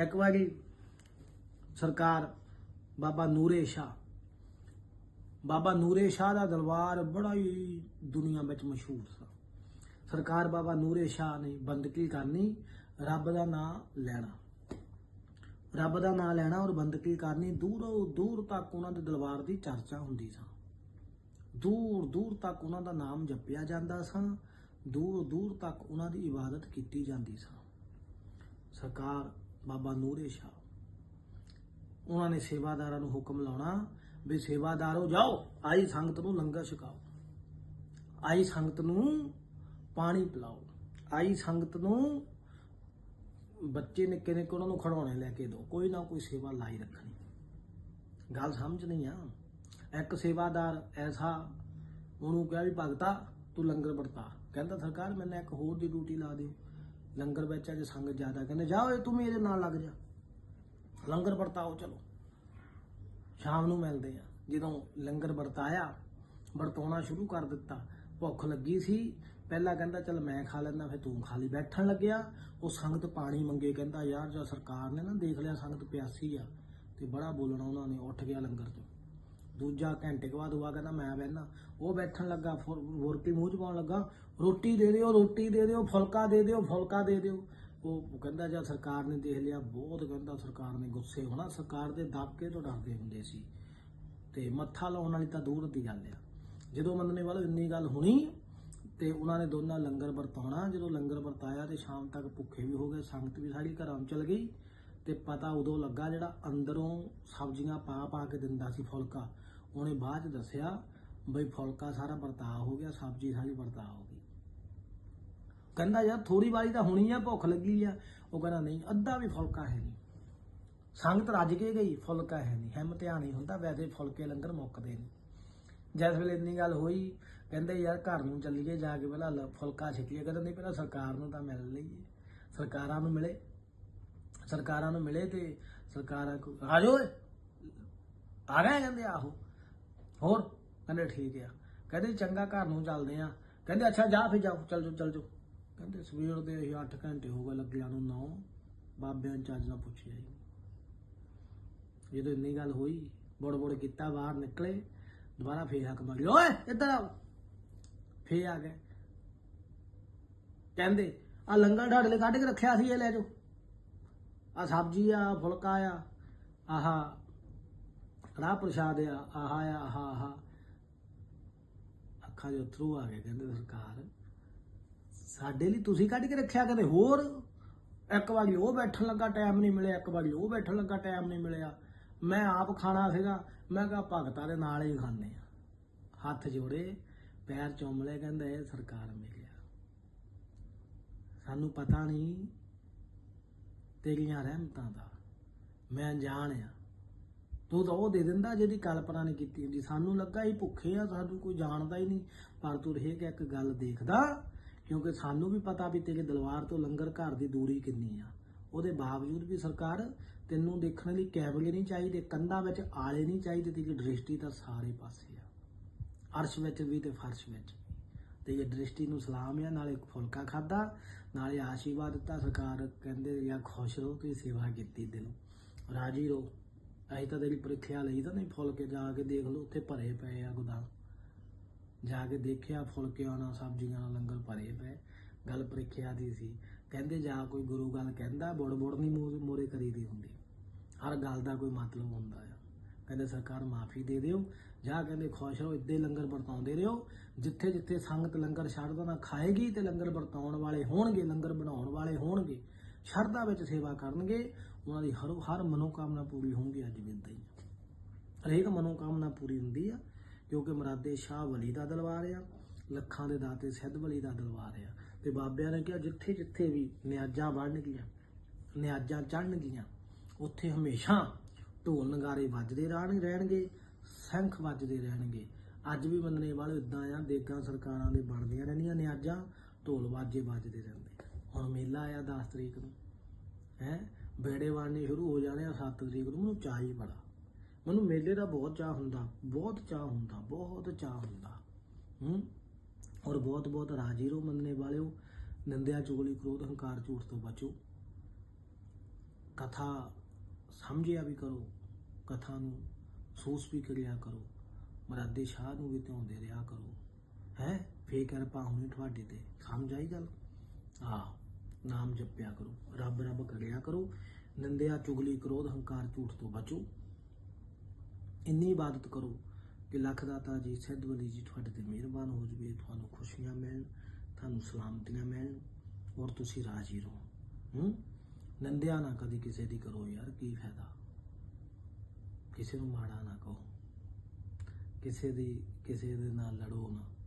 ਇੱਕ ਵਾਰੀ ਸਰਕਾਰ ਬਾਬਾ ਨੂਰੇ ਸ਼ਾਹ। ਬਾਬਾ ਨੂਰੇ ਸ਼ਾਹ ਦਾ ਦਰਬਾਰ ਬੜਾ ਹੀ ਦੁਨੀਆ ਵਿੱਚ ਮਸ਼ਹੂਰ ਸੀ। ਸਰਕਾਰ ਬਾਬਾ ਨੂਰੇ ਸ਼ਾਹ ਨੇ ਬੰਦਗੀ ਕਰਨੀ, ਰੱਬ ਦਾ ਨਾਮ ਲੈਣਾ। ਰੱਬ ਦਾ ਨਾਮ ਲੈਣਾ ਔਰ ਬੰਦਗੀ ਕਰਨੀ, ਦੂਰੋਂ ਦੂਰ ਤੱਕ ਉਹਨਾਂ ਦੇ ਦਰਬਾਰ ਦੀ ਚਰਚਾ ਹੁੰਦੀ ਸੀ। ਦੂਰ ਦੂਰ ਤੱਕ ਉਹਨਾਂ ਦਾ ਨਾਮ ਜਪਿਆ ਜਾਂਦਾ ਸੀ। ਦੂਰ ਦੂਰ ਤੱਕ ਉਹਨਾਂ ਦੀ ਇਬਾਦਤ ਕੀਤੀ ਜਾਂਦੀ ਸੀ। ਸਰਕਾਰ ਬਾਬਾ ਨੂਰੇ ਸ਼ਾਹ। ਉਹਨਾਂ ਨੇ ਸੇਵਾਦਾਰਾਂ ਨੂੰ ਹੁਕਮ ਲਾਉਣਾ ਵੀ ਸੇਵਾਦਾਰੋ ਜਾਓ, ਆਈ ਸੰਗਤ ਨੂੰ ਲੰਗਰ ਛਕਾਓ। ਆਈ ਸੰਗਤ ਨੂੰ ਪਾਣੀ ਪਿਲਾਓ। ਆਈ ਸੰਗਤ ਨੂੰ ਬੱਚੇ ਨਿੱਕੇ ਨਿੱਕੇ ਉਹਨਾਂ ਨੂੰ ਖੜਾਉਣੇ ਲੈ ਕੇ ਦਿਓ। ਕੋਈ ਨਾ ਕੋਈ ਸੇਵਾ ਲਾਈ ਰੱਖਣੀ। ਗੱਲ ਸਮਝ ਨਹੀਂ ਆ? ਇੱਕ ਸੇਵਾਦਾਰ ਐਸਾ ਉਹਨੂੰ ਕਿਹਾ ਵੀ ਭਗਤਾ, ਤੂੰ ਲੰਗਰ ਵਰਤਾ। ਕਹਿੰਦਾ, ਸਰਕਾਰ, ਮੈਨੂੰ ਇੱਕ ਹੋਰ ਦੀ ਡਿਊਟੀ ਲਾ ਦਿਓ। ਲੰਗਰ ਵਿੱਚ ਅਜੇ ਸੰਗਤ ਜ਼ਿਆਦਾ ਕਹਿੰਦੇ, ਜਾਓ ਇਹ, ਤੂੰ ਮੇਰੇ ਨਾਲ ਲੱਗ ਜਾ। ਲੰਗਰ ਵਰਤਾਓ, ਚਲੋ। ਸ਼ਾਮ ਨੂੰ ਮਿਲਦੇ ਆ। ਜਦੋਂ ਲੰਗਰ ਵਰਤਾਇਆ, ਵਰਤਾਉਣਾ ਸ਼ੁਰੂ ਕਰ ਦਿੱਤਾ, ਭੁੱਖ ਲੱਗੀ ਸੀ। ਪਹਿਲਾਂ ਕਹਿੰਦਾ, ਚਲ ਮੈਂ ਖਾ ਲੈਂਦਾ, ਫਿਰ ਤੂੰ ਖਾ ਲਈ ਬੈਠਣ ਲੱਗਿਆ। ਉਹ ਸੰਗਤ ਪਾਣੀ ਮੰਗੇ, ਕਹਿੰਦਾ, ਯਾਰ, ਜਾਂ ਸਰਕਾਰ ਨੇ ਨਾ ਦੇਖ ਲਿਆ, ਸੰਗਤ ਪਿਆਸੀ ਆ। ਤੇ ਬੜਾ ਬੋਲਣਾ ਉਹਨਾਂ ਨੇ, ਉੱਠ ਗਿਆ ਲੰਗਰ ਤੋਂ ਦੂਜਾ ਘੰਟੇ ਕੁ ਬਾਅਦ ਹੁਆ ਕਹਿੰਦਾ ਮੈਂ ਬਹਿਣਾ ਉਹ ਬੈਠਣ ਲੱਗਾ ਰੋਟੀ ਮੂੰਹ ਚ ਪਾਉਣ ਲੱਗਾ। ਰੋਟੀ ਦੇ ਦਿਓ, ਰੋਟੀ ਦੇ ਦਿਓ, ਫੁਲਕਾ ਦੇ ਦਿਓ, ਫੁਲਕਾ ਦੇ ਦਿਓ। ਉਹ ਕਹਿੰਦਾ ਜਦ ਸਰਕਾਰ ਨੇ ਦੇਖ ਲਿਆ, ਬਹੁਤ ਕਹਿੰਦਾ ਸਰਕਾਰ ਨੇ ਗੁੱਸੇ ਹੋਣਾ। ਸਰਕਾਰ ਦੇ ਦਬਕੇ ਤੋਂ ਡਰਦੇ ਹੁੰਦੇ ਸੀ। ਤੇ ਮੱਥਾ ਲਾਉਣ ਵਾਲੀ ਤਾਂ ਦੂਰ ਦੀ ਗੱਲ ਆ। ਜਦੋਂ ਮੰਨਣੇ ਵਾਲੋ ਇੰਨੀ ਗੱਲ ਹੋਣੀ, ਤੇ ਉਹਨਾਂ ਨੇ ਦੋਨਾਂ ਲੰਗਰ ਵਰਤਾਉਣਾ। ਜਦੋਂ ਲੰਗਰ ਵਰਤਾਇਆ ਤੇ ਸ਼ਾਮ ਤੱਕ ਭੁੱਖੇ ਵੀ ਹੋ ਗਏ, ਸੰਗਤ ਵੀ ਸਾਰੀ ਘਰਾਂ ਨੂੰ ਚਲ ਗਈ। ਤੇ ਪਤਾ ਉਦੋਂ ਲੱਗਾ ਜਿਹੜਾ ਅੰਦਰੋਂ ਸਬਜ਼ੀਆਂ ਪਾ ਪਾ ਕੇ ਦਿੰਦਾ ਸੀ ਫੁਲਕਾ। ਉਹਨੇ ਬਾਅਦ ਚ ਦੱਸਿਆ, ਬਈ ਫੁਲਕਾ ਸਾਰਾ ਵਰਤਾ ਹੋ ਗਿਆ, ਸਬਜ਼ੀ ਸਾਰੀ ਵਰਤਾ ਹੋ ਗਈ। ਕਹਿੰਦਾ, ਯਾਰ ਥੋੜੀ ਵਾਰੀ ਤਾਂ ਹੋਣੀ ਆ, ਭੁੱਖ ਲੱਗੀ ਆ। ਉਹ ਕਹਿੰਦਾ, ਨਹੀਂ, ਅੱਧਾ ਵੀ ਫੁਲਕਾ ਹੈ ਨਹੀਂ। ਸੰਗਤ ਰੱਜ ਕੇ ਗਈ, ਫੁਲਕਾ ਹੈ ਨਹੀਂ ਹਿੰਮਤ ਧਿਆਨ ਨਹੀਂ ਹੁੰਦਾ, ਵੈਸੇ ਫੁਲਕੇ ਲੰਗਰ ਮੁੱਕਦੇ ਨਹੀਂ ਜਿਸ ਵੇਲੇ ਇੰਨੀ ਗੱਲ ਹੋਈ, ਕਹਿੰਦੇ, ਯਾਰ, ਘਰ ਨੂੰ ਚੱਲੀਏ ਜਾ ਕੇ ਪਹਿਲਾਂ ਲ- ਫੁਲਕਾ ਛਕੀਏ। ਕਹਿੰਦੇ, ਨਹੀਂ, ਪਹਿਲਾਂ ਸਰਕਾਰ ਨੂੰ ਤਾਂ ਮਿਲ ਲਈਏ। ਸਰਕਾਰਾਂ ਨੂੰ ਮਿਲੇ। ਸਰਕਾਰਾਂ ਨੂੰ ਮਿਲੇ ਤੇ ਸਰਕਾਰਾਂ ਕੋ ਆਜੋ ਆ ਗਏ ਕਹਿੰਦੇ, ਆਹੋ। ਹੋਰ? ਕਹਿੰਦੇ ਠੀਕ ਆ। ਕਹਿੰਦੇ ਚੰਗਾ ਘਰ ਨੂੰ ਚੱਲਦੇ ਆ। ਕਹਿੰਦੇ ਅੱਛਾ ਜਾ ਫਿਰ ਜਾਓ, ਚੱਲ ਜਾਓ ਚੱਲ ਜਾਓ। ਕਹਿੰਦੇ ਸਵੇਰ ਦੇ ਅਸੀਂ 8 ਘੰਟੇ ਹੋ ਗਏ ਲੱਗਿਆ ਨੂੰ 9 ਬਾਬਿਆਂ ਚੱਜ ਨਾਲ ਪੁੱਛਿਆ ਜੀ। ਜਦੋਂ ਇੰਨੀ ਗੱਲ ਹੋਈ, ਬੜ ਬੜ ਕੀਤਾ, ਬਾਹਰ ਨਿਕਲੇ, ਦੁਬਾਰਾ ਫੇਰ ਹੱਕ ਮਾਰੀ। ਓਏ, ਇੱਧਰ ਆਓ। ਫੇਰ ਆ ਗਏ। ਕਹਿੰਦੇ ਆ ਲੰਗਰ ਢਾਡ ਲਈ ਕੱਢ ਕੇ ਰੱਖਿਆ ਸੀ, ਇਹ ਲੈ ਜਾਓ। ਆ ਸਬਜ਼ੀ ਆ, ਫੁਲਕਾ ਆ, ਆਹਾ ਕੜਾ ਪ੍ਰਸ਼ਾਦ ਆ, ਆਹਾ ਆਹਾ ਆਹਾ। ਅੱਖਾਂ ਦੇ ਥਰੂ ਆ ਗਏ ਕਹਿੰਦੇ ਸਰਕਾਰ। ਸਾਡੇ ਲਈ ਤੁਸੀਂ ਕੱਢ ਕੇ ਰੱਖਿਆ ਕਦੇ ਹੋਰ? ਇੱਕ ਵਾਰੀ ਉਹ ਬੈਠਣ ਲੱਗਾ ਟਾਈਮ ਨਹੀਂ ਮਿਲਿਆ। ਇੱਕ ਵਾਰੀ ਉਹ ਬੈਠਣ ਲੱਗਾ ਟਾਈਮ ਨਹੀਂ ਮਿਲਿਆ। ਮੈਂ ਆਪ ਖਾਣਾ ਸੀਗਾ। ਮੈਂ ਕਿਹਾ ਭਗਤਾਂ ਦੇ ਨਾਲ ਹੀ ਖਾਣੇ ਆ। ਹੱਥ ਜੋੜੇ, ਪੈਰ ਚੁੰਮਲੇ ਕਹਿੰਦੇ ਇਹ ਸਰਕਾਰ ਮਿਲਿਆ। ਸਾਨੂੰ ਪਤਾ ਨਹੀਂ ਤੇਰੀਆਂ ਰਹਿਮਤਾਂ ਦਾ। ਮੈਂ ਅਣਜਾਣ ਆ। ਤੂੰ ਤਾਂ ਉਹ ਦੇ ਦਿੰਦਾ ਜਿਹਦੀ ਕਲਪਨਾ ਨਹੀਂ ਕੀਤੀ ਹੁੰਦੀ। ਸਾਨੂੰ ਲੱਗਾ ਹੀ ਭੁੱਖੇ ਆ, ਸਾਨੂੰ ਕੋਈ ਜਾਣਦਾ ਹੀ ਨਹੀਂ। ਪਰ ਤੂੰ ਰਹੇਗਾ ਇੱਕ ਗੱਲ ਦੇਖਦਾ, ਕਿਉਂਕਿ ਸਾਨੂੰ ਵੀ ਪਤਾ ਵੀ ਤੇਰੇ ਦਲਵਾਰ ਤੋਂ ਲੰਗਰ ਘਰ ਦੀ ਦੂਰੀ ਕਿੰਨੀ ਆ। ਉਹਦੇ ਬਾਵਜੂਦ ਵੀ ਸਰਕਾਰ ਤੈਨੂੰ ਦੇਖਣ ਲਈ ਕੈਮਰੇ ਨਹੀਂ ਚਾਹੀਦੇ, ਕੰਧਾਂ ਵਿੱਚ ਆਲੇ ਨਹੀਂ ਚਾਹੀਦੇ, ਤੇਰੀ ਦ੍ਰਿਸ਼ਟੀ ਤਾਂ ਸਾਰੇ ਪਾਸੇ ਆ। ਅਰਸ਼ ਵਿੱਚ ਵੀ ਤੇ ਫਰਸ਼ ਵਿੱਚ ਵੀ। ਤੇ ਇਹ ਦ੍ਰਿਸ਼ਟੀ ਨੂੰ ਸਲਾਮ ਆ, ਨਾਲੇ ਫੁਲਕਾ ਖਾਦਾ ਨਾਲੇ ਆਸ਼ੀਰਵਾਦ ਦਿੱਤਾ। ਸਰਕਾਰ ਕਹਿੰਦੇ ਜਾਂ ਖੁਸ਼ ਰਹੋ, ਤੁਸੀਂ ਸੇਵਾ ਕੀਤੀ ਦਿਲੋਂ। ਰਾਜੀ ਰਹੋ। ਅਸੀਂ ਤਾਂ ਤੇਰੀ ਪ੍ਰੀਖਿਆ ਲਈ ਤਾਂ ਨਹੀਂ ਫੁਲਕੇ ਜਾ ਕੇ ਦੇਖ ਲਓ, ਉੱਥੇ ਭਰੇ ਪਏ ਆ ਗੋਦਾਮ। ਜਾ ਕੇ ਦੇਖਿਆ ਫੁਲਕਿਆਂ ਨਾਲ ਸਬਜ਼ੀਆਂ ਨਾਲ ਲੰਗਰ ਭਰੇ ਪਏ। ਗੱਲ ਪ੍ਰੀਖਿਆ ਦੀ ਸੀ। ਕਹਿੰਦੇ ਜਾ ਕੋਈ ਗੁਰੂ ਗੱਲ ਕਹਿੰਦਾ, ਬੁੜ ਬੁੜ ਨਹੀਂ ਮੋਰੇ ਕਰੀਦੀ ਹੁੰਦੀ। ਹਰ ਗੱਲ ਦਾ ਕੋਈ ਮਤਲਬ ਹੁੰਦਾ ਆ। ਕਹਿੰਦੇ ਸਰਕਾਰ ਮਾਫੀ ਦੇ ਦਿਓ। ਜਾਂ ਕਹਿੰਦੇ ਖੁਸ਼ ਰਹੋ, ਇੱਦੇ ਲੰਗਰ ਵਰਤਾਉਂਦੇ ਰਹੋ। ਜਿੱਥੇ ਜਿੱਥੇ ਸੰਗਤ ਲੰਗਰ ਸ਼ਰਧਾ ਨਾਲ ਖਾਏਗੀ ਤੇ ਲੰਗਰ ਵਰਤਾਉਣ ਵਾਲੇ ਹੋਣਗੇ, ਲੰਗਰ ਬਣਾਉਣ ਵਾਲੇ ਹੋਣਗੇ। ਸ਼ਰਧਾ ਵਿੱਚ ਸੇਵਾ ਕਰਨਗੇ। ਉਹਨਾਂ ਦੀ ਹਰ ਹਰ ਮਨੋਕਾਮਨਾ ਪੂਰੀ ਹੋਊਗੀ ਅੱਜ ਵੀ ਏਦਾਂ ਹੀ ਹਰੇਕ ਮਨੋਕਾਮਨਾ ਪੂਰੀ ਹੁੰਦੀ ਆ, ਕਿਉਂਕਿ ਮਰਾਦੇ ਸ਼ਾਹ ਵਲੀ ਦਾ ਦਲਵਾਰ ਆ, ਲੱਖਾਂ ਦੇ ਦਾਤੇ ਸਿੱਧ ਵਲੀ ਦਾ ਦਲਵਾਰ ਆ। ਤੇ ਬਾਬਿਆਂ ਨੇ ਕਿਹਾ, ਜਿੱਥੇ ਜਿੱਥੇ ਵੀ ਨਿਆਜ਼ਾਂ ਵੜਨਗੀਆਂ ਨਿਆਜ਼ਾਂ ਚੜਨਗੀਆਂ ਉੱਥੇ ਹਮੇਸ਼ਾ ਢੋਲ ਨਗਾਰੇ ਵੱਜਦੇ ਰਹਿਣ ਰਹਿਣਗੇ, ਸ਼ੰਖ ਵੱਜਦੇ ਰਹਿਣਗੇ। ਅੱਜ ਵੀ ਮੰਨਣੇ ਵਾਲੇ ਇਦਾਂ ਆ, ਦੇਗਾਂ ਸਰਕਾਰਾਂ ਦੇ ਬਣਦੀਆਂ ਰਹਿੰਦੀਆਂ ਨਿਆਜ਼ਾਂ, ਢੋਲ ਵਾਜੇ ਵੱਜਦੇ ਰਹਿੰਦੇ। ਹੁਣ ਮੇਲਾ ਆਇਆ 10 ਤਰੀਕ ਨੂੰ, ਹੈ? ਬੇੜੇ ਵਾੜਨੇ ਸ਼ੁਰੂ ਹੋ ਜਾਣੇ ਆ 7 ਤਰੀਕ ਨੂੰ, ਮੈਨੂੰ ਚਾਹ ਹੀ ਬੜਾ। ਮੈਨੂੰ ਮੇਲੇ ਦਾ ਬਹੁਤ ਚਾਹ ਹੁੰਦਾ, ਬਹੁਤ ਚਾਹ ਹੁੰਦਾ, ਬਹੁਤ ਚਾਹ ਹੁੰਦਾ। ਹੂੰ? ਔਰ ਬਹੁਤ ਬਹੁਤ ਰਾਜੀ ਰਹੋ ਮੰਨਣੇ ਵਾਲਿਓ, ਨਿੰਦਿਆ ਚੁਗਲੀ ਕ੍ਰੋਧ, ਹੰਕਾਰ, ਝੂਠ ਤੋਂ ਬਚੋ। ਕਥਾ ਸਮਝਿਆ ਵੀ ਕਰੋ, ਕਥਾ ਨੂੰ ਸੋਚ ਵੀ ਕਰਿਆ ਕਰੋ, ਮਰਾਦੇ ਸ਼ਾਹ ਨੂੰ ਵੀ ਧਿਆਉਂਦੇ ਰਿਹਾ ਕਰੋ। ਹੈ? ਫੇਰ ਕਿਰਪਾ ਹੋਣੀ ਤੁਹਾਡੇ ਤੇ। ਸਮਝ ਆਈ ਗੱਲ? ਆ ਨਾਮ ਜਪਿਆ ਕਰੋ, ਰੱਬ ਰੱਬ ਕਰਿਆ ਕਰੋ, ਨਿੰਦਿਆ, ਚੁਗਲੀ, ਕ੍ਰੋਧ, ਹੰਕਾਰ, ਝੂਠ ਤੋਂ ਬਚੋ। ਇੰਨੀ ਇਬਾਦਤ ਕਰੋ ਕਿ ਲੱਖ ਦਾਤਾ ਜੀ, ਸਿੱਧ ਵਲੀ ਜੀ ਤੁਹਾਡੇ ਤੇ ਮਿਹਰਬਾਨ ਹੋ ਜਵੇ, ਤੁਹਾਨੂੰ ਖੁਸ਼ੀਆਂ ਮਿਲਣ, ਤੁਹਾਨੂੰ ਸਲਾਮਤੀਆਂ ਮਿਲਣ ਔਰ ਤੁਸੀਂ ਰਾਜੀ ਰਹੋ। ਹੂੰ? ਨਿੰਦਿਆ ਨਾ ਕਦੀ ਕਿਸੇ ਦੀ ਕਰੋ ਯਾਰ, ਕੀ ਫਾਇਦਾ? ਕਿਸੇ ਨੂੰ ਮਾੜਾ ਨਾ ਕਹੋ। ਕਿਸੇ ਦੀ, ਕਿਸੇ ਦੇ ਨਾਲ ਲੜੋ ਨਾ।